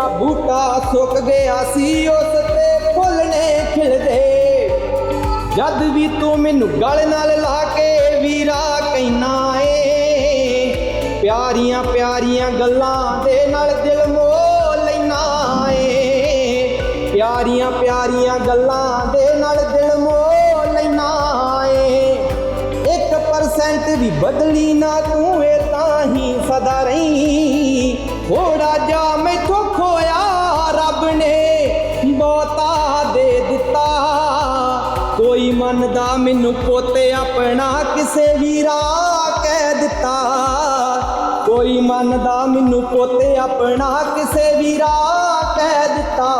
ਜਿਹੜਾ ਬੂਟਾ ਸੁੱਕ ਗਿਆ ਸੀ, ਉਸ ਤੇ ਫੁੱਲ ਨੇ ਖਿਲਦੇ। ਜਦ ਵੀ ਤੂੰ ਮੈਨੂੰ ਗਲ ਨਾਲ ਲਾ ਕੇ ਵੀਰਾ ਕਹਿਣਾ ਏ, ਪਿਆਰੀਆਂ ਪਿਆਰੀਆਂ ਗੱਲਾਂ ਦੇ ਨਾਲ ਦਿਲ ਮੋਹ ਲੈਣਾ ਏ। ਪਿਆਰੀਆਂ ਪਿਆਰੀਆਂ ਗੱਲਾਂ ਦੇ ਨਾਲ ਦਿਲ ਮੋਹ ਲੈਣਾ ਏ। 1% ਵੀ ਬਦਲੀ ਨਾ ਤੂੰ ਏ ਤਾਂ ਹੀ ਸਦਾ ਰਹੀ। ਥੋੜਾ ਜਾ ਮੰਨਦਾ ਮੈਨੂੰ ਪੋਤੇ ਆਪਣਾ ਕਿਸੇ ਵੀਰਾ ਕਹਿ ਦਿੱਤਾ। ਕੋਈ ਮੰਨਦਾ ਮੈਨੂੰ ਪੋਤੇ ਆਪਣਾ ਕਿਸੇ ਵੀਰਾ ਕਹਿ ਦਿੱਤਾ।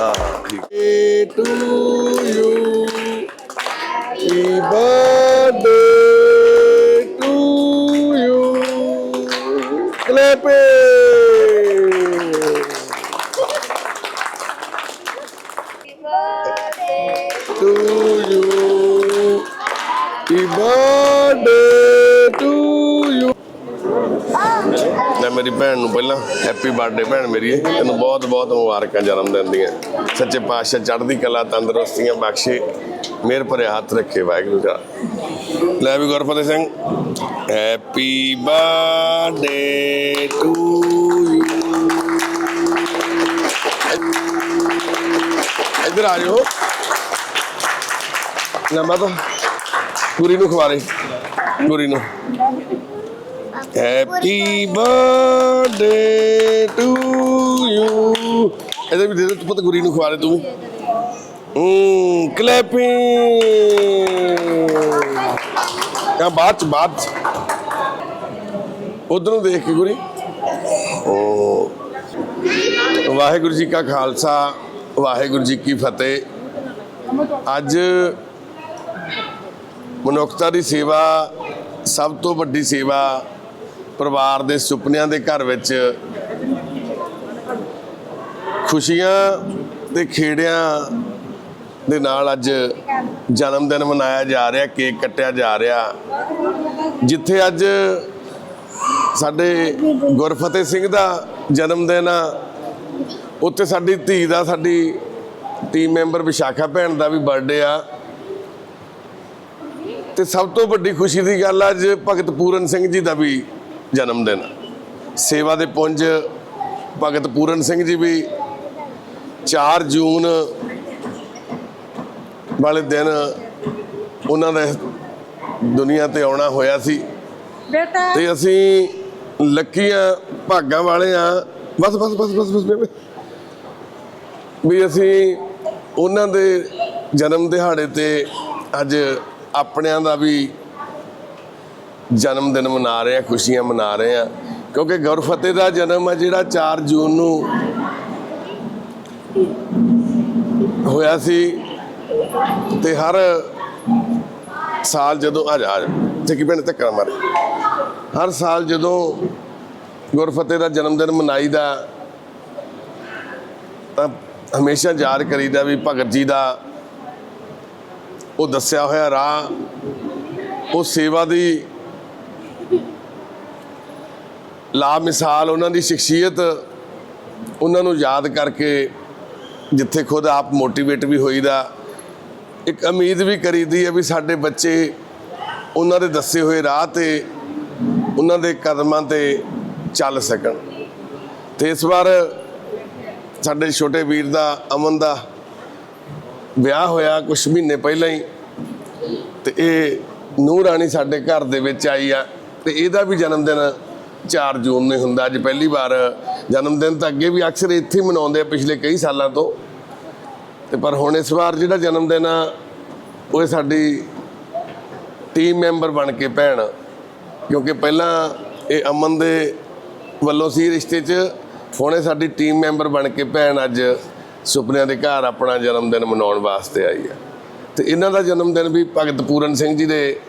birthday to you. Happy birthday To you. Happy birthday to you. ਮੈਂ ਮੇਰੀ ਭੈਣ ਨੂੰ ਪਹਿਲਾਂ ਹੈਪੀ ਬਰਥਡੇ ਭੈਣ ਮੇਰੀ। ਤੈਨੂੰ ਬਹੁਤ ਬਹੁਤ ਮੁਬਾਰਕਾਂ ਜਨਮ ਦਿਨ ਦੀਆਂ। ਸੱਚੇ ਪਾਤਸ਼ਾਹ ਚੜ੍ਹਦੀ ਕਲਾ, ਤੰਦਰੁਸਤੀਆਂ ਬਖਸ਼ੇ। ਮੇਰ ਭਰੇ ਹੱਥ ਰੱਖੇ ਵਾਹਿਗੁਰੂ ਦਾ ਲੈ ਵੀ Gurfateh Singh. Happy birthday to ਇੱਧਰ ਆ ਜਾਓ। ਲੈ ਮਾਤਾ, ਪੂਰੀ ਨੂੰ ਖਵਾਰੇ ਪੂਰੀ ਨੂੰ। ਹੈਪੀ ਬਰਥਡੇ ਟੂ ਯੂ ਇਹਦੇ ਵੀ ਦੇ ਦੇ ਤੂੰ ਗੁਰੀ ਨੂੰ ਖਵਾ ਦੇ ਤੂੰ। ਹੂੰ ਕਲੈਪਿੰਗ ਆ ਬਾਅਦ ਚ ਬਾਅਦ ਚ। ਉਧਰ ਨੂੰ ਦੇਖ ਕੇ ਗੁਰੀ। ਓ। ਵਾਹਿਗੁਰੂ ਜੀ ਕਾ ਖਾਲਸਾ। ਵਾਹਿਗੁਰੂ ਜੀ ਕੀ ਫਤਿਹ। ਅੱਜ ਮਨੁੱਖਤਾ ਦੀ ਸੇਵਾ, ਸਭ ਤੋਂ ਵੱਡੀ ਸੇਵਾ ਪਰਿਵਾਰ ਦੇ ਸੁਪਨਿਆਂ ਦੇ ਘਰ ਵਿੱਚ ਖੁਸ਼ੀਆਂ ਤੇ ਖੇੜਿਆਂ ਦੇ ਨਾਲ ਅੱਜ ਜਨਮ ਦਿਨ ਮਨਾਇਆ ਜਾ ਰਿਹਾ, ਕੇਕ ਕੱਟਿਆ ਜਾ ਰਿਹਾ। ਜਿੱਥੇ ਅੱਜ ਸਾਡੇ ਗੁਰਫਤਿਹ ਸਿੰਘ ਦਾ ਜਨਮ ਦਿਨ ਆ ਉੱਥੇ ਸਾਡੀ ਧੀ ਦਾ ਸਾਡੀ ਟੀਮ ਮੈਂਬਰ ਵਿਸ਼ਾਖਾ ਭੈਣ ਦਾ ਵੀ ਬਰਥਡੇ ਆ। ਤੇ ਸਭ ਤੋਂ ਵੱਡੀ ਖੁਸ਼ੀ ਦੀ ਗੱਲ ਅੱਜ ਭਗਤ ਪੂਰਨ ਸਿੰਘ ਜੀ ਦਾ ਵੀ ਜਨਮ ਦਿਨ ਸੇਵਾ ਦੇ ਪੁੰਜ ਭਗਤ ਪੂਰਨ ਸਿੰਘ ਜੀ ਵੀ 4 ਜੂਨ ਵਾਲੇ ਦਿਨ ਉਹਨਾਂ ਦਾ ਦੁਨੀਆ ਤੇ ਆਉਣਾ ਹੋਇਆ ਸੀ। ਬੇਟਾ। ਤੇ ਅਸੀਂ ਲੱਕੀਆਂ ਭਾਗਾਂ ਵਾਲੇ ਆ। ਬਸ ਬਸ ਬਸ ਬਸ ਬਸ ਬੇਬੇ। ਵੀ ਅਸੀਂ ਉਹਨਾਂ ਦੇ ਜਨਮ ਦਿਹਾੜੇ ਤੇ ਅੱਜ ਆਪਣਿਆਂ ਦਾ ਵੀ ਜਨਮ ਦਿਨ ਮਨਾ ਰਹੇ ਆ ਖੁਸ਼ੀਆਂ ਮਨਾ ਰਹੇ ਆ ਕਿਉਂਕਿ ਗੁਰਫਤਿਹ ਦਾ ਜਨਮ ਹੈ ਜਿਹੜਾ 4 ਜੂਨ ਨੂੰ ਹੋਇਆ ਸੀ ਤੇ ਹਰ ਸਾਲ ਜਦੋਂ ਆ ਜਾ ਤੇ ਕੀ ਬਣ ਧੱਕਾ ਮਾਰੇ? ਹਰ ਸਾਲ ਜਦੋਂ ਗੁਰਫਤਿਹ ਦਾ ਜਨਮ ਦਿਨ ਮਨਾਈਦਾ ਤਾਂ ਹਮੇਸ਼ਾ ਯਾਦ ਕਰੀਦਾ ਵੀ ਭਗਤ ਜੀ ਦਾ ਉਹ ਦੱਸਿਆ ਹੋਇਆ ਰਾਹ, ਉਹ ਸੇਵਾ ਦੀ ਲਾ ਮਿਸਾਲ ਉਹਨਾਂ ਦੀ ਸ਼ਖਸੀਅਤ ਉਹਨਾਂ ਨੂੰ ਯਾਦ ਕਰਕੇ ਜਿੱਥੇ ਖੁਦ ਆਪ ਮੋਟੀਵੇਟ ਵੀ ਹੋਈਦਾ, ਇੱਕ ਉਮੀਦ ਵੀ ਕਰੀਦੀ ਹੈ ਵੀ ਸਾਡੇ ਬੱਚੇ ਉਹਨਾਂ ਦੇ ਦੱਸੇ ਹੋਏ ਰਾਹ ਤੇ ਉਹਨਾਂ ਦੇ ਕਦਮਾਂ ਤੇ ਚੱਲ ਸਕਣ। ਤੇ ਇਸ ਵਾਰ ਸਾਡੇ ਛੋਟੇ ਵੀਰ ਦਾ, ਅਮਨ ਦਾ ਵਿਆਹ ਹੋਇਆ ਕੁਝ ਮਹੀਨੇ ਪਹਿਲਾਂ ਹੀ। ਤੇ ਇਹ ਨੂਰ ਰਾਣੀ ਸਾਡੇ ਘਰ ਦੇ ਵਿੱਚ ਆਈ ਆ। ਤੇ ਇਹਦਾ ਵੀ ਜਨਮ ਦਿਨ 4 ਜੂਨ ਨੂੰ ਹੁੰਦਾ। ਅੱਜ ਪਹਿਲੀ ਵਾਰ ਜਨਮ ਦਿਨ ਤਾਂ ਅੱਗੇ ਵੀ ਅਕਸਰ ਇੱਥੇ ਮਨਾਉਂਦੇ ਆ ਪਿਛਲੇ ਕਈ ਸਾਲਾਂ ਤੋਂ। ਤੇ ਪਰ ਹੁਣ ਇਸ ਵਾਰ ਜਿਹੜਾ ਜਨਮ ਦਿਨ ਆ, ਉਹ ਇਹ ਸਾਡੀ ਟੀਮ ਮੈਂਬਰ ਬਣ ਕੇ ਭੈਣ ਕਿਉਂਕਿ ਪਹਿਲਾਂ ਇਹ ਅਮਨ ਦੇ ਵੱਲੋਂ ਸੀ ਰਿਸ਼ਤੇ 'ਚ ਹੁਣੇ ਸਾਡੀ ਟੀਮ ਮੈਂਬਰ ਬਣ ਕੇ ਭੈਣ ਅੱਜ ਸੁਪਨਿਆਂ ਦੇ ਘਰ ਆਪਣਾ ਜਨਮ ਦਿਨ ਮਨਾਉਣ ਵਾਸਤੇ ਆਈ ਹੈ। ਤੇ ਇਹਨਾਂ ਦਾ ਜਨਮ ਦਿਨ ਵੀ ਭਗਤ ਪੂਰਨ ਸਿੰਘ ਜੀ ਦੇ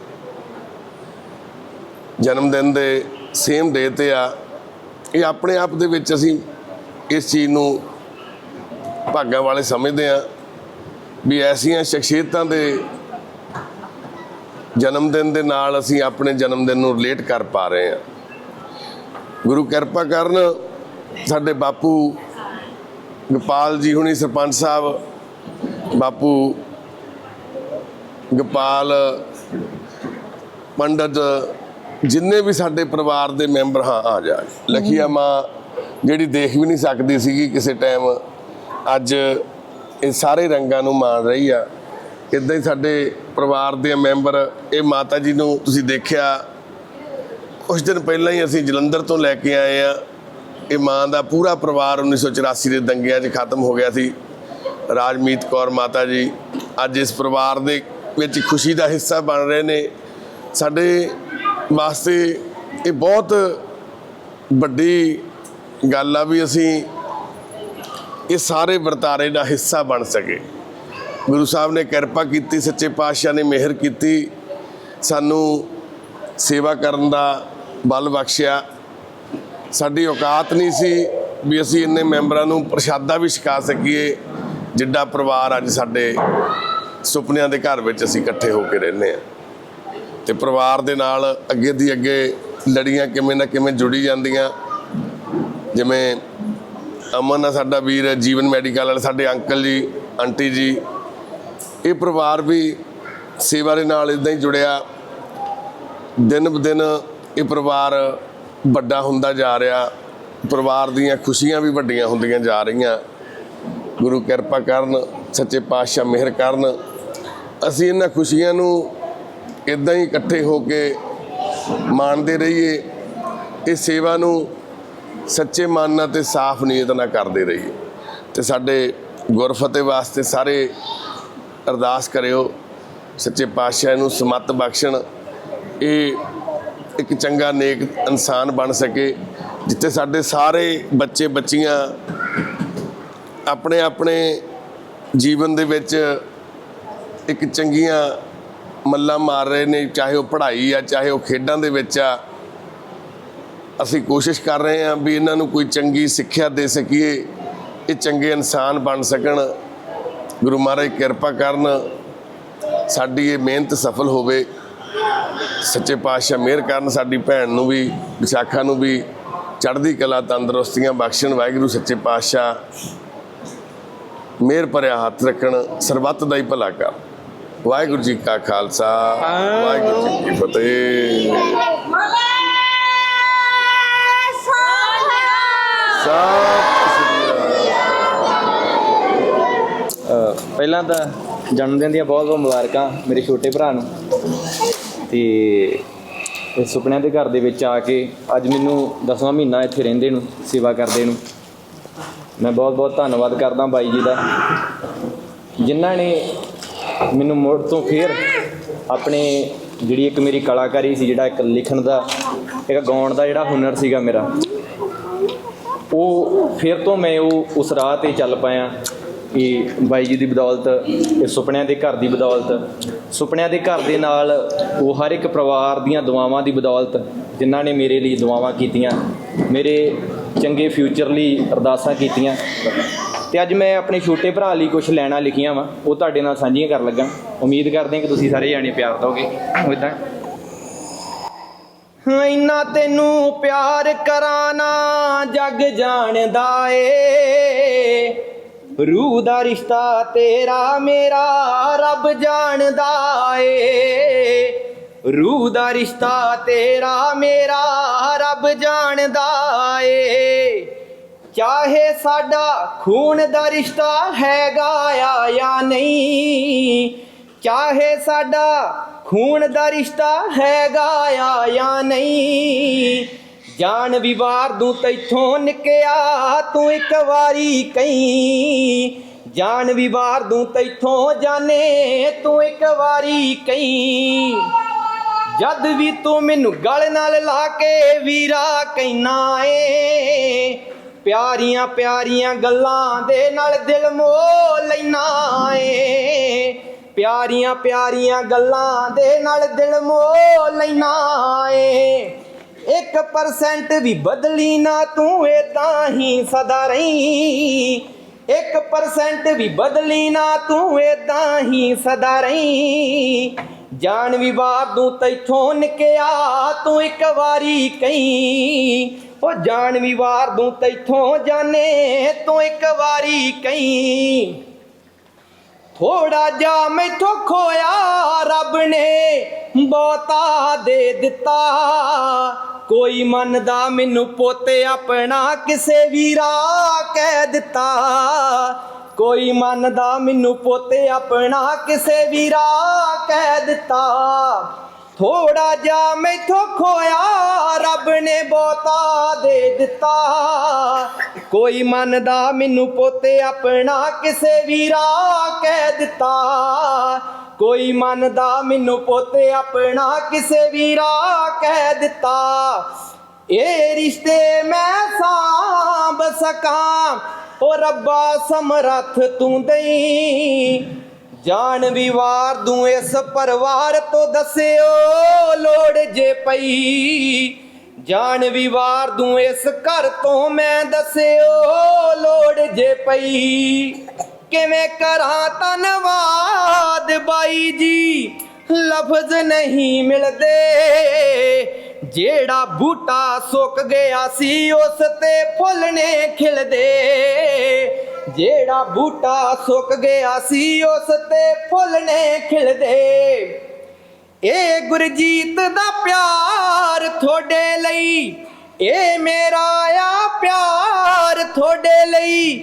ਜਨਮ ਦਿਨ ਦੇ ਸੇਮ ਡੇ ਤੇ ਆ। ਇਹ ਆਪਣੇ ਆਪ ਦੇ ਵਿੱਚ ਅਸੀਂ ਇਸ ਚੀਜ਼ ਨੂੰ ਭਾਗਾਂ ਵਾਲੇ ਸਮਝਦੇ ਆ ਵੀ ਐਸੀਆਂ ਸ਼ਖਸੀਅਤਾਂ ਦੇ ਜਨਮ ਦਿਨ ਦੇ ਨਾਲ ਅਸੀਂ ਆਪਣੇ ਜਨਮ ਦਿਨ ਨੂੰ ਰਿਲੇਟ ਕਰ ਪਾ ਰਹੇ ਹਾਂ। ਗੁਰੂ ਕਿਰਪਾ ਕਰਨ ਸਾਡੇ ਬਾਪੂ ਗੋਪਾਲ ਜੀ ਹੁਣੀ ਸਰਪੰਚ ਸਾਹਿਬ, ਬਾਪੂ ਗੋਪਾਲ ਪੰਡਤ, ਜਿੰਨੇ ਵੀ ਸਾਡੇ ਪਰਿਵਾਰ ਦੇ ਮੈਂਬਰ ਹਾਂ, ਆ ਜਾ ਲਖੀਆ ਮਾਂ ਜਿਹੜੀ ਦੇਖ ਵੀ ਨਹੀਂ ਸਕਦੀ ਸੀਗੀ ਕਿਸੇ ਟਾਈਮ, ਅੱਜ ਇਹ ਸਾਰੇ ਰੰਗਾਂ ਨੂੰ ਮਾਣ ਰਹੀ ਆ। ਇਦਾਂ ਹੀ ਸਾਡੇ ਪਰਿਵਾਰ ਦੇ ਮੈਂਬਰ, ਇਹ ਮਾਤਾ ਜੀ ਨੂੰ ਤੁਸੀਂ ਦੇਖਿਆ ਕੁਝ ਦਿਨ ਪਹਿਲਾਂ ਹੀ ਅਸੀਂ ਜਲੰਧਰ ਤੋਂ ਲੈ ਕੇ ਆਏ ਆ। ਇਹ ਮਾਂ ਦਾ ਪੂਰਾ ਪਰਿਵਾਰ 1984 ਦੇ ਦੰਗਿਆਂ 'ਚ ਖਤਮ ਹੋ ਗਿਆ ਸੀ। ਰਾਜਮੀਤ ਕੌਰ ਮਾਤਾ ਜੀ ਅੱਜ ਇਸ ਪਰਿਵਾਰ ਦੇ ਵਿੱਚ ਖੁਸ਼ੀ ਦਾ ਹਿੱਸਾ ਬਣ ਰਹੇ ਨੇ। ਸਾਡੇ ਵਾਸਤੇ ਇਹ ਬਹੁਤ ਵੱਡੀ ਗੱਲ ਆ ਵੀ ਅਸੀਂ ਇਹ ਸਾਰੇ ਵਰਤਾਰੇ ਦਾ ਹਿੱਸਾ ਬਣ ਸਕੇ। ਗੁਰੂ ਸਾਹਿਬ ਨੇ ਕਿਰਪਾ ਕੀਤੀ, ਸੱਚੇ ਪਾਤਸ਼ਾਹ ਨੇ ਮਿਹਰ ਕੀਤੀ। ਸਾਨੂੰ ਸੇਵਾ ਕਰਨ ਦਾ ਬਲ ਬਖਸ਼ਿਆ। ਸਾਡੀ ਔਕਾਤ ਨਹੀਂ ਸੀ ਵੀ ਅਸੀਂ ਇੰਨੇ ਮੈਂਬਰਾਂ ਨੂੰ ਪ੍ਰਸ਼ਾਦਾ ਵੀ ਛਕਾ ਸਕੀਏ, ਜਿੱਡਾ ਪਰਿਵਾਰ ਅੱਜ ਸਾਡੇ ਸੁਪਨਿਆਂ ਦੇ ਘਰ ਵਿੱਚ ਅਸੀਂ ਇਕੱਠੇ ਹੋ ਕੇ ਰਹਿੰਦੇ ਆ ਤੇ ਪਰਿਵਾਰ ਦੇ ਨਾਲ ਅੱਗੇ ਦੀ ਅੱਗੇ ਲੜੀਆਂ ਕਿਵੇਂ ਨਾ ਕਿਵੇਂ ਜੁੜੀ ਜਾਂਦੀਆਂ। ਜਿਵੇਂ ਅਮਨ ਆ, ਸਾਡਾ ਵੀਰ ਜੀਵਨ ਮੈਡੀਕਲ ਵਾਲੇ, ਸਾਡੇ ਅੰਕਲ ਜੀ, ਆਂਟੀ ਜੀ, ਇਹ ਪਰਿਵਾਰ ਵੀ ਸੇਵਾ ਦੇ ਨਾਲ ਇਦਾਂ ਹੀ ਜੁੜਿਆ। ਦਿਨ ਬ ਦਿਨ ਇਹ ਪਰਿਵਾਰ ਵੱਡਾ ਹੁੰਦਾ ਜਾ ਰਿਹਾ, ਪਰਿਵਾਰ ਦੀਆਂ ਖੁਸ਼ੀਆਂ ਵੀ ਵੱਡੀਆਂ ਹੁੰਦੀਆਂ ਜਾ ਰਹੀਆਂ। ਗੁਰੂ ਕਿਰਪਾ ਕਰਨ, ਸੱਚੇ ਪਾਤਸ਼ਾਹ ਮਿਹਰ ਕਰਨ। ਅਸੀਂ ਇਹਨਾਂ ਖੁਸ਼ੀਆਂ ਨੂੰ ਇਦਾਂ ਹੀ ਇਕੱਠੇ ਹੋ ਕੇ ਮਾਣਦੇ ਰਹੀਏ। ਇਹ ਸੇਵਾ ਨੂੰ ਸੱਚੇ ਮਨ ਨਾਲ ਤੇ ਸਾਫ਼ ਨੀਅਤ ਨਾਲ ਕਰਦੇ ਰਹੀਏ। ਤੇ ਸਾਡੇ ਗੁਰਫਤਿਹ ਵਾਸਤੇ ਸਾਰੇ ਅਰਦਾਸ ਕਰਿਓ, ਸੱਚੇ ਪਾਤਸ਼ਾਹ ਨੂੰ ਸਮਤ ਬਖਸ਼ਣ। ਇਹ ਇੱਕ ਚੰਗਾ ਨੇਕ ਇਨਸਾਨ ਬਣ ਸਕੇ, ਜਿੱਥੇ ਸਾਡੇ ਸਾਰੇ ਬੱਚੇ ਬੱਚੀਆਂ ਆਪਣੇ ਆਪਣੇ ਜੀਵਨ ਦੇ ਵਿੱਚ ਇੱਕ ਚੰਗੀਆਂ ਮੱਲਾਂ ਮਾਰ ਰਹੇ ਨੇ, ਚਾਹੇ ਉਹ ਪੜ੍ਹਾਈ ਆ, ਚਾਹੇ ਉਹ ਖੇਡਾਂ ਦੇ ਵਿੱਚ ਆ। ਅਸੀਂ ਕੋਸ਼ਿਸ਼ ਕਰ ਰਹੇ ਹਾਂ ਵੀ ਇਹਨਾਂ ਨੂੰ ਕੋਈ ਚੰਗੀ ਸਿੱਖਿਆ ਦੇ ਸਕੀਏ, ਇਹ ਚੰਗੇ ਇਨਸਾਨ ਬਣ ਸਕਣ। ਗੁਰੂ ਮਹਾਰਾਜ ਕਿਰਪਾ ਕਰਨ ਸਾਡੀ ਇਹ ਮਿਹਨਤ ਸਫਲ ਹੋਵੇ। ਸੱਚੇ ਪਾਤਸ਼ਾਹ ਮਿਹਰ ਕਰਨ ਸਾਡੀ ਭੈਣ ਨੂੰ ਵੀ ਵਿਸ਼ਾਖਾ ਨੂੰ ਵੀ ਚੜ੍ਹਦੀ ਕਲਾ ਤੰਦਰੁਸਤੀਆਂ ਬਖਸ਼ਣ ਵਾਹਿਗੁਰੂ ਸੱਚੇ ਪਾਤਸ਼ਾਹ ਮਿਹਰ ਭਰਿਆ ਹੱਥ ਰੱਖਣ ਸਰਬੱਤ ਦਾ ਹੀ ਭਲਾ ਕਰ। ਵਾਹਿਗੁਰੂ ਜੀ ਕਾ ਖਾਲਸਾ ਵਾਹਿਗੁਰੂ ਜੀ ਕੀ ਫਤਿਹ। ਪਹਿਲਾਂ ਤਾਂ ਜਨਮ ਦਿਨ ਦੀਆਂ ਬਹੁਤ ਬਹੁਤ ਮੁਬਾਰਕਾਂ ਮੇਰੇ ਛੋਟੇ ਭਰਾ ਨੂੰ। ਤੇ ਇਸ ਸੁਪਨਿਆਂ ਦੇ ਘਰ ਦੇ ਵਿੱਚ ਆ ਕੇ ਅੱਜ ਮੈਨੂੰ 10ਵਾਂ ਮਹੀਨਾ ਇੱਥੇ ਰਹਿੰਦੇ ਨੂੰ, ਸੇਵਾ ਕਰਦੇ ਨੂੰ। ਮੈਂ ਬਹੁਤ ਬਹੁਤ ਧੰਨਵਾਦ ਕਰਦਾ ਬਾਈ ਜੀ ਦਾ। ਜਿਨ੍ਹਾਂ ਨੇ ਮੈਨੂੰ ਮੁੜ ਤੋਂ ਫੇਰ ਆਪਣੇ ਜਿਹੜੀ ਇੱਕ ਮੇਰੀ ਕਲਾਕਾਰੀ ਸੀ, ਜਿਹੜਾ ਇੱਕ ਲਿਖਣ ਦਾ, ਇੱਕ ਗਾਉਣ ਦਾ ਜਿਹੜਾ ਹੁਨਰ ਸੀਗਾ ਮੇਰਾ, ਉਹ ਫਿਰ ਤੋਂ ਮੈਂ ਉਹ ਉਸ ਰਾਹ ਤੇ ਚੱਲ ਪਾਇਆ। ਇਹ ਬਾਈ ਜੀ ਦੀ ਬਦੌਲਤ, ਇਹ ਸੁਪਨਿਆਂ ਦੇ ਘਰ ਦੀ ਬਦੌਲਤ, ਸੁਪਨਿਆਂ ਦੇ ਘਰ ਦੇ ਨਾਲ ਉਹ ਹਰ ਇੱਕ ਪਰਿਵਾਰ ਦੀਆਂ ਦੁਆਵਾਂ ਦੀ ਬਦੌਲਤ ਜਿਨ੍ਹਾਂ ਨੇ ਮੇਰੇ ਲਈ ਦੁਆਵਾਂ ਕੀਤੀਆਂ, ਮੇਰੇ ਚੰਗੇ ਫਿਊਚਰ ਲਈ ਅਰਦਾਸਾਂ ਕੀਤੀਆਂ। ਤੇ ਅੱਜ ਮੈਂ ਆਪਣੇ ਛੋਟੇ ਭਰਾ ਲਈ ਕੁਝ ਲੈਣਾ ਲਿਖੀਆਂ ਵਾ, ਉਹ ਤੁਹਾਡੇ ਨਾਲ ਸਾਂਝੀਆਂ ਕਰਨ ਲੱਗਾ। ਉਮੀਦ ਕਰਦੇ ਹਾਂ ਕਿ ਤੁਸੀਂ ਸਾਰੇ ਜਾਣੇ ਪਿਆਰ ਦੋਗੇ ਉਹ ਇਦਾਂ ਇੰਨਾ ਤੈਨੂੰ ਪਿਆਰ ਕਰਾਣਾ ਜੱਗ ਜਾਣਦਾ ਏ। ਰੂਹ ਦਾ ਰਿਸ਼ਤਾ ਤੇਰਾ, ਮੇਰਾ ਰੱਬ ਜਾਣਦਾ ਏ। ਰੂਹ ਦਾ ਰਿਸ਼ਤਾ ਤੇਰਾ, ਮੇਰਾ ਰੱਬ ਜਾਣਦਾ ਏ। ਚਾਹੇ ਸਾਡਾ ਖੂਨ ਦਾ ਰਿਸ਼ਤਾ ਹੈਗਾ ਆ ਜਾਂ ਨਹੀਂ, ਚਾਹੇ ਸਾਡਾ ਖੂਨ ਦਾ ਰਿਸ਼ਤਾ ਹੈਗਾ ਆ ਜਾਂ ਨਹੀਂ ਜਾਨ ਵੀ ਵਾਰ ਦੂੰ ਤੈਥੋਂ ਨਿਕਿਆ, ਤੂੰ ਇੱਕ ਵਾਰੀ ਕਹੀਂ। ਜਾਨ ਵੀ ਵਾਰ ਦੂੰ ਤੈਥੋਂ ਜਾਣੇ, ਤੂੰ ਇੱਕ ਵਾਰੀ ਕਹੀਂ। ਜਦ ਵੀ ਤੂੰ ਮੈਨੂੰ ਗਲ ਨਾਲ ਲਾ ਕੇ ਵੀਰਾ ਕਹਿਣਾ ਏ, ਪਿਆਰੀਆਂ ਪਿਆਰੀਆਂ ਗੱਲਾਂ ਦੇ ਨਾਲ ਦਿਲ ਮੋਹ ਲੈਣਾ ਏ। ਪਿਆਰੀਆਂ ਪਿਆਰੀਆਂ ਗੱਲਾਂ ਦੇ ਨਾਲ ਦਿਲ ਮੋਹ ਲੈਣਾ ਏ। 1% ਵੀ ਬਦਲੀ ਨਾ ਤੂੰ ਏਦਾਂ ਹੀ ਸਦਾ ਰਹੀ। 1% ਵੀ ਬਦਲੀ ਨਾ ਤੂੰ ਏਦਾਂ ਹੀ ਸਦਾ ਰਹੀ। ਜਾਨ ਵਿਵਾਦ ਨੂੰ ਤੈਥੋਂ ਨਿਕਿਆ, ਤੂੰ ਇੱਕ ਵਾਰੀ ਕਹੀਂ। ਉਹ ਜਾਨ ਵਾਰ ਨੂੰ ਤੈਥੋਂ ਜਾਣੇ, ਤੂੰ ਇੱਕ ਵਾਰੀ ਕਹੀਂ। ਥੋੜਾ ਜਾ ਮੈਥੋਂ ਖੋਇਆ ਰੱਬ ਨੇ ਬਹੁਤਾ ਦੇ ਦਿੱਤਾ। ਕੋਈ ਮਨ ਦਾ ਮੈਨੂੰ ਪੋਤੇ ਆਪਣਾ ਕਿਸੇ ਵੀਰਾ ਕਹਿ ਦਿੱਤਾ। ਕੋਈ ਮਨ ਦਾ ਮੈਨੂੰ ਪੋਤੇ ਆਪਣਾ ਕਿਸੇ ਵੀਰਾ ਕਹਿ ਦਿੱਤਾ। ਥੋੜਾ ਜਾ ਮੈਥੋਂ ਖੋਇਆ, ਰੱਬ ਨੇ ਬਹੁਤਾ ਦੇ ਦਿੱਤਾ। ਕੋਈ ਮੰਨਦਾ ਮੈਨੂੰ ਪੋਤੇ ਆਪਣਾ ਕਿਸੇ ਵੀਰਾ ਕਹਿ ਦਿੱਤਾ। ਕੋਈ ਮੰਨਦਾ ਮੈਨੂੰ ਪੋਤੇ ਆਪਣਾ ਕਿਸੇ ਵੀਰਾ ਕਹਿ ਦਿੱਤਾ। ਇਹ ਰਿਸ਼ਤੇ ਮੈਂ ਸਾਂਭ ਸਕਾਂ, ਉਹ ਰੱਬਾ ਸਮਰੱਥ ਤੂੰ ਦਈ। ਜਾਣ ਵੀ ਵਾਰ ਦੂੰ ਇਸ ਪਰਿਵਾਰ ਤੋਂ ਦੱਸਿਓ, ਲੋੜ ਜੇ ਪਈ। ਜਾਣ ਵੀ ਵਾਰ ਦੂੰ ਇਸ ਘਰ ਤੋਂ ਮੈਂ ਦੱਸਿਓ, ਲੋੜ ਜੇ ਪਈ। ਕਿਵੇਂ ਕਰਾਂ ਧੰਨਵਾਦ ਬਾਈ ਜੀ, ਲਫ਼ਜ਼ ਨਹੀਂ ਮਿਲਦੇ। ਜਿਹੜਾ ਬੂਟਾ ਸੁੱਕ ਗਿਆ ਸੀ, ਉਸ ਤੇ ਫੁੱਲ ਨੇ ਖਿਲਦੇ। ਜਿਹੜਾ ਬੂਟਾ ਸੁੱਕ ਗਿਆ ਸੀ, ਉਸ ਤੇ ਫੁੱਲ ਨੇ ਖਿਲਦੇ। ਇਹ ਗੁਰਜੀਤ ਦਾ ਪਿਆਰ ਤੁਹਾਡੇ ਲਈ ਇਹ ਮੇਰਾ ਆ ਪਿਆਰ ਤੁਹਾਡੇ ਲਈ।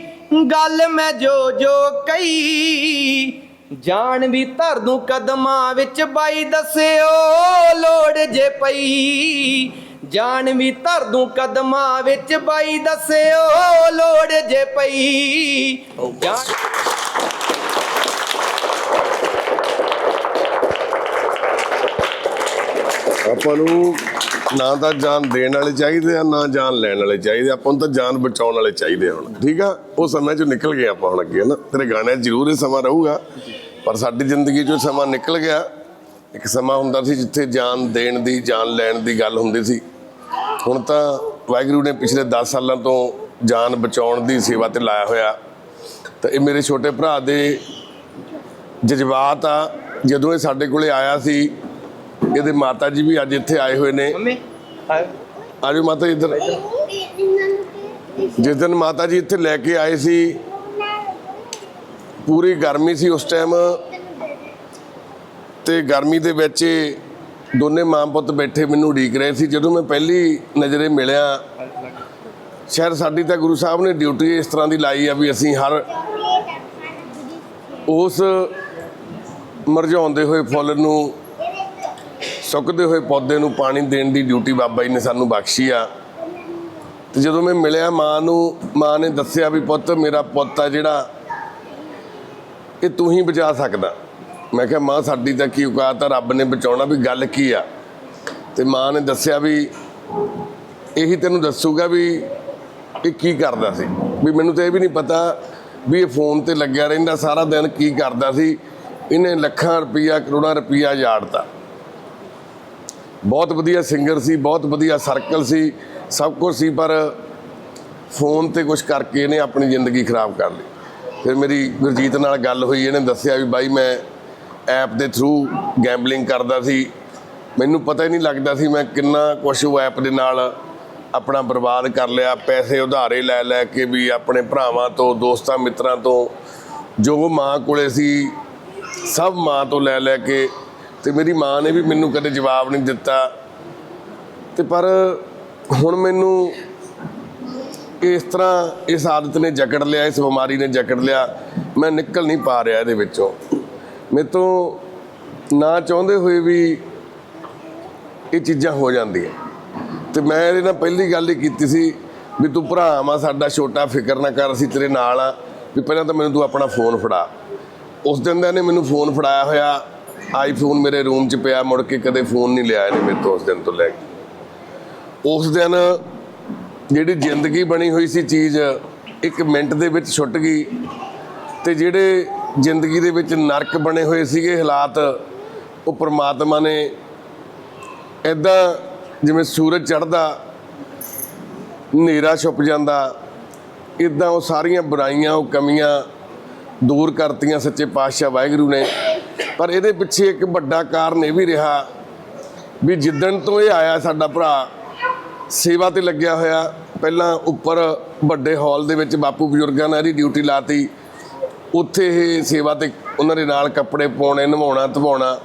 ਗੱਲ ਮੈਂ ਜੋ ਜੋ ਕਹੀ, ਜਾਣ ਵੀ ਧਰ ਦੂੰ ਕਦਮਾਂ ਵਿੱਚ ਬਾਈ ਦੱਸਿਓ, ਲੋੜ ਜੇ ਪਈ। ਜਾਨ ਵੀ ਧਰ ਦੂੰ ਕਦਮਾਂ ਵਿੱਚ ਬਾਈ ਦੱਸਿਓ ਲੋੜ ਜੇ ਪਈ। ਜਾਨ ਆਪਾਂ ਨੂੰ ਨਾ ਤਾਂ ਜਾਨ ਦੇਣ ਵਾਲੇ ਚਾਹੀਦੇ ਆ ਨਾ ਜਾਨ ਲੈਣ ਵਾਲੇ ਚਾਹੀਦੇ ਆਪਾਂ ਨੂੰ ਤਾਂ ਜਾਨ ਬਚਾਉਣ ਵਾਲੇ ਚਾਹੀਦੇ ਆ ਹੁਣ। ਠੀਕ ਆ? ਉਹ ਸਮੇਂ ਚੋਂ ਨਿਕਲ ਗਏ ਆਪਾਂ ਹੁਣ ਅੱਗੇ ਨਾ ਤੇਰੇ ਗਾਣਿਆਂ 'ਚ ਜ਼ਰੂਰ ਇਹ ਸਮਾਂ ਰਹੂਗਾ। ਪਰ ਸਾਡੀ ਜ਼ਿੰਦਗੀ 'ਚੋਂ ਸਮਾਂ ਨਿਕਲ ਗਿਆ। ਇੱਕ ਸਮਾਂ ਹੁੰਦਾ ਸੀ ਜਿੱਥੇ ਜਾਨ ਦੇਣ ਦੀ ਜਾਨ ਲੈਣ ਦੀ ਗੱਲ ਹੁੰਦੀ ਸੀ। ਹੁਣ ਤਾਂ ਵਾਹਿਗੁਰੂ ਨੇ ਪਿਛਲੇ 10 ਸਾਲਾਂ ਤੋਂ ਜਾਨ ਬਚਾਉਣ ਦੀ ਸੇਵਾ ਤੇ ਲਾਇਆ ਹੋਇਆ। ਤਾਂ ਇਹ ਮੇਰੇ ਛੋਟੇ ਭਰਾ ਦੇ ਜਜ਼ਬਾਤ ਆ। ਜਦੋਂ ਇਹ ਸਾਡੇ ਕੋਲੇ ਆਇਆ ਸੀ ਇਹਦੇ ਮਾਤਾ ਜੀ ਵੀ ਅੱਜ ਇੱਥੇ ਆਏ ਹੋਏ ਨੇ। ਮੰਮੀ ਆਜੋ ਮਾਤਾ ਇੱਧਰ। ਜਿਸ ਦਿਨ ਮਾਤਾ ਜੀ ਇੱਥੇ ਲੈ ਕੇ ਆਏ ਸੀ ਪੂਰੀ ਗਰਮੀ ਸੀ ਉਸ ਟਾਈਮ ਤੇ ਗਰਮੀ ਦੇ ਵਿੱਚ ਦੋਨੇ ਮਾਂ ਪੁੱਤ ਬੈਠੇ ਮੈਨੂੰ ਉਡੀਕ ਰਹੇ ਸੀ। ਜਦੋਂ ਮੈਂ ਪਹਿਲੀ ਨਜ਼ਰੇ ਮਿਲਿਆ, ਸ਼ਾਇਦ ਸਾਡੀ ਤਾਂ ਗੁਰੂ ਸਾਹਿਬ ਨੇ ਡਿਊਟੀ ਇਸ ਤਰ੍ਹਾਂ ਦੀ ਲਾਈ ਆ ਵੀ ਅਸੀਂ ਹਰ ਉਸ ਮਰਝਾਉਂਦੇ ਹੋਏ ਫੁੱਲ ਨੂੰ, ਸੁੱਕਦੇ ਹੋਏ ਪੌਦੇ ਨੂੰ ਪਾਣੀ ਦੇਣ ਦੀ ਡਿਊਟੀ ਬਾਬਾ ਜੀ ਨੇ ਸਾਨੂੰ ਬਖਸ਼ੀ ਆ। ਤੇ ਜਦੋਂ ਮੈਂ ਮਿਲਿਆ ਮਾਂ ਨੂੰ, ਮਾਂ ਨੇ ਦੱਸਿਆ ਵੀ ਪੁੱਤ ਮੇਰਾ ਪੁੱਤ ਆ ਜਿਹੜਾ, ਇਹ ਤੂੰ ਹੀ ਬਚਾ ਸਕਦਾ। ਮੈਂ ਕਿਹਾ, ਮਾਂ, ਸਾਡੀ ਤਾਂ ਕੀ ਔਕਾਤ ਆ? ਰੱਬ ਨੇ ਬਚਾਉਣਾ ਵੀ ਗੱਲ ਕੀ ਆ? ਤੇ ਮਾਂ ਨੇ ਦੱਸਿਆ ਵੀ ਇਹੀ ਤੈਨੂੰ ਦੱਸੂਗਾ ਵੀ ਇਹ ਕੀ ਕਰਦਾ ਸੀ। ਵੀ ਮੈਨੂੰ ਤਾਂ ਇਹ ਵੀ ਨਹੀਂ ਪਤਾ ਵੀ ਇਹ ਫੋਨ ਤੇ ਲੱਗਿਆ ਰਹਿੰਦਾ ਸਾਰਾ ਦਿਨ ਕੀ ਕਰਦਾ ਸੀ। ਇਹਨੇ ਲੱਖਾਂ ਰੁਪਈਆ, ਕਰੋੜਾਂ ਰੁਪਈਆ ਜਾੜਤਾ ਬਹੁਤ ਵਧੀਆ ਸਿੰਗਰ ਸੀ, ਬਹੁਤ ਵਧੀਆ ਸਰਕਲ ਸੀ, ਸਭ ਕੁਝ ਸੀ, ਪਰ ਫੋਨ ਤੇ ਕੁਝ ਕਰਕੇ ਇਹਨੇ ਆਪਣੀ ਜ਼ਿੰਦਗੀ ਖਰਾਬ ਕਰ ਲਈ। ਫਿਰ ਮੇਰੀ ਗੁਰਜੀਤ ਨਾਲ ਗੱਲ ਹੋਈ, ਇਹਨੇ ਦੱਸਿਆ ਵੀ ਬਾਈ, ਮੈਂ ਐਪ ਦੇ ਥਰੂ ਗੈਂਬਲਿੰਗ ਕਰਦਾ ਸੀ। ਮੈਨੂੰ ਪਤਾ ਹੀ ਨਹੀਂ ਲੱਗਦਾ ਸੀ ਮੈਂ ਕਿੰਨਾ ਕੁਝ ਉਹ ਐਪ ਦੇ ਨਾਲ ਆਪਣਾ ਬਰਬਾਦ ਕਰ ਲਿਆ। ਪੈਸੇ ਉਧਾਰੇ ਲੈ ਲੈ ਕੇ ਵੀ ਆਪਣੇ ਭਰਾਵਾਂ ਤੋਂ, ਦੋਸਤਾਂ, ਮਿੱਤਰਾਂ ਤੋਂ, ਜੋ ਮਾਂ ਕੋਲੇ ਸੀ, ਸਭ ਮਾਂ ਤੋਂ ਲੈ ਲੈ ਕੇ ਤੇ ਮੇਰੀ ਮਾਂ ਨੇ ਵੀ ਮੈਨੂੰ ਕਦੇ ਜਵਾਬ ਨਹੀਂ ਦਿੱਤਾ। ਤੇ ਪਰ ਹੁਣ ਮੈਨੂੰ ਇਸ ਤਰ੍ਹਾਂ ਇਸ ਆਦਤ ਨੇ ਜਕੜ ਲਿਆ, ਇਸ ਬਿਮਾਰੀ ਨੇ ਜਕੜ ਲਿਆ। ਮੈਂ ਨਿਕਲ ਨਹੀਂ ਪਾ ਰਿਹਾ ਇਹਦੇ ਵਿੱਚੋਂ। ਮੇਰੇ ਤੋਂ ਨਾ ਚਾਹੁੰਦੇ ਹੋਏ ਵੀ ਇਹ ਚੀਜ਼ਾਂ ਹੋ ਜਾਂਦੀਆਂ। ਤੇ ਮੈਂ ਇਹਦੇ ਨਾਲ ਪਹਿਲੀ ਗੱਲ ਹੀ ਕੀਤੀ ਸੀ ਵੀ ਤੂੰ ਭਰਾ ਮਾ ਸਾਡਾ ਛੋਟਾ, ਫਿਕਰ ਨਾ ਕਰ, ਅਸੀਂ ਤੇਰੇ ਨਾਲ ਆ। ਵੀ ਪਹਿਲਾਂ ਤਾਂ ਮੈਨੂੰ ਤੂੰ ਆਪਣਾ ਫੋਨ ਫੜਾ। ਉਸ ਦਿਨ ਦਾ ਇਹਨੇ ਮੈਨੂੰ ਫੋਨ ਫੜਾਇਆ ਹੋਇਆ। ਆਈਫੋਨ ਮੇਰੇ ਰੂਮ 'ਚ ਪਿਆ, ਮੁੜ ਕੇ ਕਦੇ ਫੋਨ ਨਹੀਂ ਲਿਆ ਇਹਨੇ ਮੇਰੇ ਤੋਂ ਉਸ ਦਿਨ ਤੋਂ ਲੈ ਕੇ। ਉਸ ਦਿਨ ਜਿਹੜੀ ਜ਼ਿੰਦਗੀ ਬਣੀ ਹੋਈ ਸੀ ਚੀਜ਼, ਇੱਕ ਮਿੰਟ ਦੇ ਵਿੱਚ ਛੁੱਟ ਗਈ। ਤੇ ਜਿਹੜੇ ਜ਼ਿੰਦਗੀ ਦੇ ਵਿੱਚ ਨਰਕ ਬਣੇ ਹੋਏ ਸੀਗੇ ਹਾਲਾਤ ਉਹ ਪ੍ਰਮਾਤਮਾ ਨੇ ਇਦਾਂ ਜਿਵੇਂ ਸੂਰਜ ਚੜ੍ਹਦਾ, ਹਨੇਰਾ ਛੁਪ ਜਾਂਦਾ ਇਦਾਂ ਉਹ ਸਾਰੀਆਂ ਬੁਰਾਈਆਂ, ਉਹ ਕਮੀਆਂ ਦੂਰ ਕਰਤੀਆਂ ਸੱਚੇ ਪਾਤਸ਼ਾਹ ਵਾਹਿਗੁਰੂ ਨੇ। ਪਰ ਇਹਦੇ ਪਿੱਛੇ ਇੱਕ ਵੱਡਾ ਕਾਰਨ ਇਹ ਵੀ ਰਿਹਾ ਵੀ ਜਿੱਦਣ ਤੋਂ ਇਹ ਆਇਆ ਸਾਡਾ ਭਰਾ, ਸੇਵਾ ਤੇ ਲੱਗਿਆ ਹੋਇਆ, ਪਹਿਲਾਂ ਉੱਪਰ ਵੱਡੇ ਹਾਲ ਦੇ ਵਿੱਚ ਬਾਪੂ ਬਜ਼ੁਰਗਾਂ ਨੇ ਇਹਦੀ ਡਿਊਟੀ ਲਾਤੀ ਉੱਥੇ ਇਹ ਸੇਵਾ ਤੇ ਉਹਨਾਂ ਦੇ ਨਾਲ ਕੱਪੜੇ ਪਾਉਣੇ, ਨਵਾਉਣਾ, ਧਵਾਉਣਾ।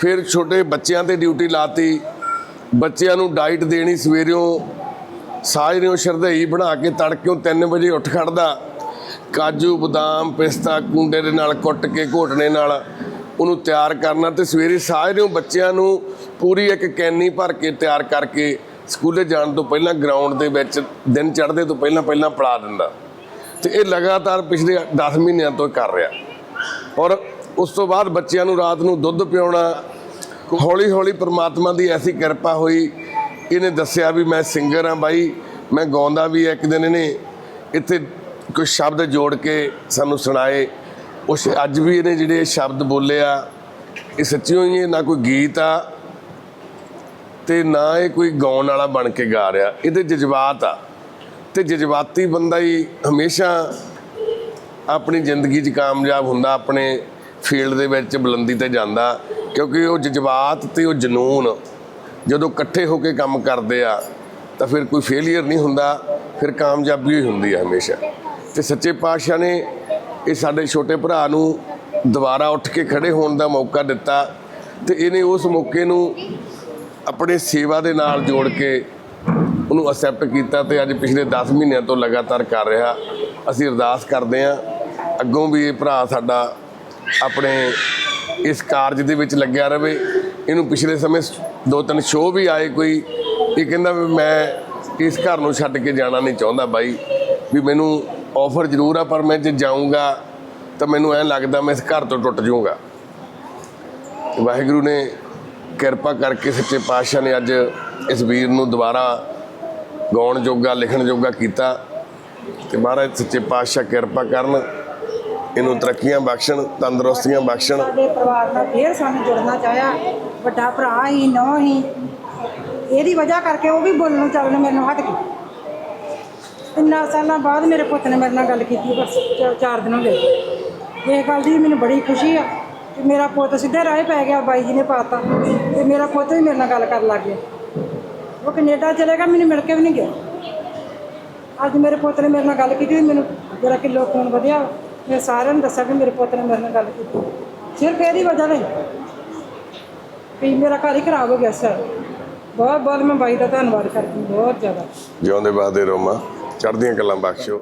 ਫਿਰ ਛੋਟੇ ਬੱਚਿਆਂ ਤੇ ਡਿਊਟੀ ਲਾਤੀ। ਬੱਚਿਆਂ ਨੂੰ ਡਾਈਟ ਦੇਣੀ ਸਵੇਰਿਓਂ ਸਾਜਰਿਓਂ ਸ਼ਰਧਈ ਬਣਾ ਕੇ ਤੜਕਿਓਂ 3 ਵਜੇ ਉੱਠ ਖੜਦਾ ਕਾਜੂ, ਬਦਾਮ, ਪਿਸਤਾ, ਕੁੰਡੇ ਦੇ ਨਾਲ ਕੁੱਟ ਕੇ ਘੋਟਣੇ ਨਾਲ ਉਹਨੂੰ ਤਿਆਰ ਕਰਨਾ ਤੇ ਸਵੇਰੇ ਸਾਜਰਿਓਂ ਬੱਚਿਆਂ ਨੂੰ ਪੂਰੀ ਇੱਕ ਕੈਨੀ ਭਰ ਕੇ ਤਿਆਰ ਕਰਕੇ ਸਕੂਲੇ ਜਾਣ ਤੋਂ ਪਹਿਲਾਂ ਗਰਾਊਂਡ ਦੇ ਵਿੱਚ ਦਿਨ ਚੜ੍ਹਦੇ ਤੋਂ ਪਹਿਲਾਂ ਪਹਿਲਾਂ ਪੜਾ ਦਿੰਦਾ। ਤੇ ਇਹ ਲਗਾਤਾਰ ਪਿਛਲੇ 10 ਮਹੀਨਿਆਂ ਤੋਂ ਕਰ ਰਿਹਾ। ਔਰ ਉਸ ਤੋਂ ਬਾਅਦ ਬੱਚਿਆਂ ਨੂੰ ਰਾਤ ਨੂੰ ਦੁੱਧ ਪਿਉਣਾ ਹੌਲੀ ਹੌਲੀ ਪ੍ਰਮਾਤਮਾ ਦੀ ਐਸੀ ਕਿਰਪਾ ਹੋਈ। ਇਹਨੇ ਦੱਸਿਆ ਵੀ ਮੈਂ ਸਿੰਗਰ ਆ ਬਾਈ, ਮੈਂ ਗਾਉਂਦਾ ਵੀ ਇੱਕ ਦਿਨ ਇਹਨੇ ਇੱਥੇ ਕੁਝ ਸ਼ਬਦ ਜੋੜ ਕੇ ਸਾਨੂੰ ਸੁਣਾਏ। ਉਸ ਅੱਜ ਵੀ ਇਹਨੇ ਜਿਹੜੇ ਸ਼ਬਦ ਬੋਲੇ ਆ, ਇਹ ਸੱਚੀਓ ਹੀ ਇਹ ਨਾ ਕੋਈ ਗੀਤ ਆ ਤੇ ਨਾ ਇਹ ਕੋਈ ਗਾਉਣ ਵਾਲਾ ਬਣ ਕੇ ਗਾ ਰਿਹਾ। ਇਹਦੇ ਜਜ਼ਬਾਤ ਆ। ਤੇ ਜਜ਼ਬਾਤੀ ਬੰਦਾ ਹੀ ਹਮੇਸ਼ਾ ਆਪਣੀ ਜ਼ਿੰਦਗੀ 'ਚ ਕਾਮਯਾਬ ਹੁੰਦਾ, ਆਪਣੇ ਫੀਲਡ ਦੇ ਵਿੱਚ ਬੁਲੰਦੀ ਤੇ ਜਾਂਦਾ, ਕਿਉਂਕਿ ਉਹ ਜਜ਼ਬਾਤ ਤੇ ਉਹ ਜਨੂਨ, ਜਦੋਂ ਇਕੱਠੇ ਹੋ ਕੇ ਕੰਮ ਕਰਦੇ ਆ, ਤਾਂ ਫਿਰ ਕੋਈ ਫੇਲਿਅਰ ਨਹੀਂ ਹੁੰਦਾ, ਫਿਰ ਕਾਮਯਾਬੀ ਹੀ ਹੁੰਦੀ ਹੈ ਹਮੇਸ਼ਾ। ਤੇ ਸੱਚੇ ਪਾਤਸ਼ਾਹ ਨੇ ਇਹ ਸਾਡੇ ਛੋਟੇ ਭਰਾ ਨੂੰ ਦੁਬਾਰਾ ਉੱਠ ਕੇ ਖੜੇ ਹੋਣ ਦਾ ਮੌਕਾ ਦਿੱਤਾ, ਤੇ ਇਹਨੇ ਉਸ ਮੌਕੇ ਨੂੰ ਆਪਣੇ ਸੇਵਾ ਦੇ ਨਾਲ ਜੋੜ ਕੇ ਉਹਨੂੰ ਅਸੈਪਟ ਕੀਤਾ ਤੇ ਅੱਜ ਪਿਛਲੇ 10 ਮਹੀਨਿਆਂ ਤੋਂ ਲਗਾਤਾਰ ਕਰ ਰਿਹਾ। ਅਸੀਂ ਅਰਦਾਸ ਕਰਦੇ ਹਾਂ, ਅੱਗੋਂ ਵੀ ਇਹ ਭਰਾ ਸਾਡਾ ਆਪਣੇ ਇਸ ਕਾਰਜ ਦੇ ਵਿੱਚ ਲੱਗਿਆ ਰਵੇ। ਇਹਨੂੰ ਪਿਛਲੇ ਸਮੇਂ ਦੋ ਤਿੰਨ ਸ਼ੋਅ ਵੀ ਆਏ ਕੋਈ। ਇਹ ਕਹਿੰਦਾ ਵੀ ਮੈਂ ਇਸ ਘਰ ਨੂੰ ਛੱਡ ਕੇ ਜਾਣਾ ਨਹੀਂ ਚਾਹੁੰਦਾ ਬਾਈ। ਵੀ ਮੈਨੂੰ ਆਫਰ ਜ਼ਰੂਰ ਆ, ਪਰ ਮੈਂ ਜੇ ਜਾਊਂਗਾ ਤਾਂ ਮੈਨੂੰ ਐਂ ਲੱਗਦਾ ਮੈਂ ਇਸ ਘਰ ਤੋਂ ਟੁੱਟ ਜਾਊਂਗਾ। ਵਾਹਿਗੁਰੂ ਨੇ ਕਿਰਪਾ ਕਰਕੇ ਸੱਚੇ ਪਾਤਸ਼ਾਹ ਨੇ ਅੱਜ ਇਸ ਵੀਰ ਨੂੰ ਦੁਬਾਰਾ ਗਾਉਣ ਜੋਗਾ, ਲਿਖਣ ਜੋਗਾ ਕੀਤਾ ਤੇ ਮਹਾਰਾਜ ਸੱਚੇ ਪਾਤਸ਼ਾਹ ਕਿਰਪਾ ਕਰਨ ਇਹਨੂੰ ਤਰੱਕੀਆਂ ਬਖਸ਼ਣ, ਤੰਦਰੁਸਤੀਆਂ ਬਖਸ਼ਣ। ਸਾਡੇ ਪਰਿਵਾਰ ਨਾਲ ਫੇਰ ਸਾਨੂੰ ਜੁੜਨਾ ਚਾਹਿਆ। ਵੱਡਾ ਭਰਾ ਹੀ, ਨੌ ਹੀ। ਇਹਦੀ ਵਜ੍ਹਾ ਕਰਕੇ ਉਹ ਵੀ ਬੋਲਣ ਚੱਲਣ ਮੇਰੇ ਨਾਲ ਹਟ ਗਈ ਇੰਨਾ ਸਾਲਾਂ ਬਾਅਦ ਮੇਰੇ ਪੁੱਤ ਨੇ ਮੇਰੇ ਨਾਲ ਗੱਲ ਕੀਤੀ, ਬਸ ਚ- ਚਾਰ ਦਿਨ ਹੋ ਗਏ। ਇਹ ਗੱਲ ਦੀ ਮੈਨੂੰ ਬੜੀ ਖੁਸ਼ੀ ਆ ਕਿ ਮੇਰਾ ਪੁੱਤ ਸਿੱਧੇ ਰਾਹ ਪੈ ਗਿਆ, ਬਾਈ ਜੀ ਨੇ ਪਾਤਾ ਤੇ ਮੇਰਾ ਪੁੱਤ ਵੀ ਮੇਰੇ ਨਾਲ ਗੱਲ ਕਰਨ ਲੱਗ ਗਿਆ। ਉਹ ਕੈਨੇਡਾ ਚਲੇਗਾ ਮੈਨੂੰ ਮਿਲ ਕੇ ਵੀ ਨਹੀਂ ਗਿਆ ਅੱਜ ਮੇਰੇ ਪੁੱਤ ਨੇ ਮੇਰੇ ਨਾਲ ਗੱਲ ਕੀਤੀ ਮੈਨੂੰ ਜਰਾ ਕਿਲੋ ਖੂਨ ਵਧਿਆ। ਮੈਂ ਸਾਰਿਆਂ ਨੂੰ ਦੱਸਿਆ ਵੀ ਮੇਰੇ ਪੁੱਤ ਨੇ ਮੇਰੇ ਨਾਲ ਗੱਲ ਕੀਤੀ। ਸਿਰਫ ਇਹਦੀ ਵਜ੍ਹਾ ਨਾਲ ਵੀ ਮੇਰਾ ਘਰ ਹੀ ਖਰਾਬ ਹੋ ਗਿਆ ਸਰ ਬਹੁਤ ਬਹੁਤ ਮੈਂ ਬਾਈ ਦਾ ਧੰਨਵਾਦ ਕਰਦੀ ਬਹੁਤ ਜ਼ਿਆਦਾ। ਜਿਉਂਦੇ ਬਾਦੇ ਰੋਮਾ ਚੜ੍ਹਦੀਆਂ ਕਲਾਂ ਬਖਸ਼ੋ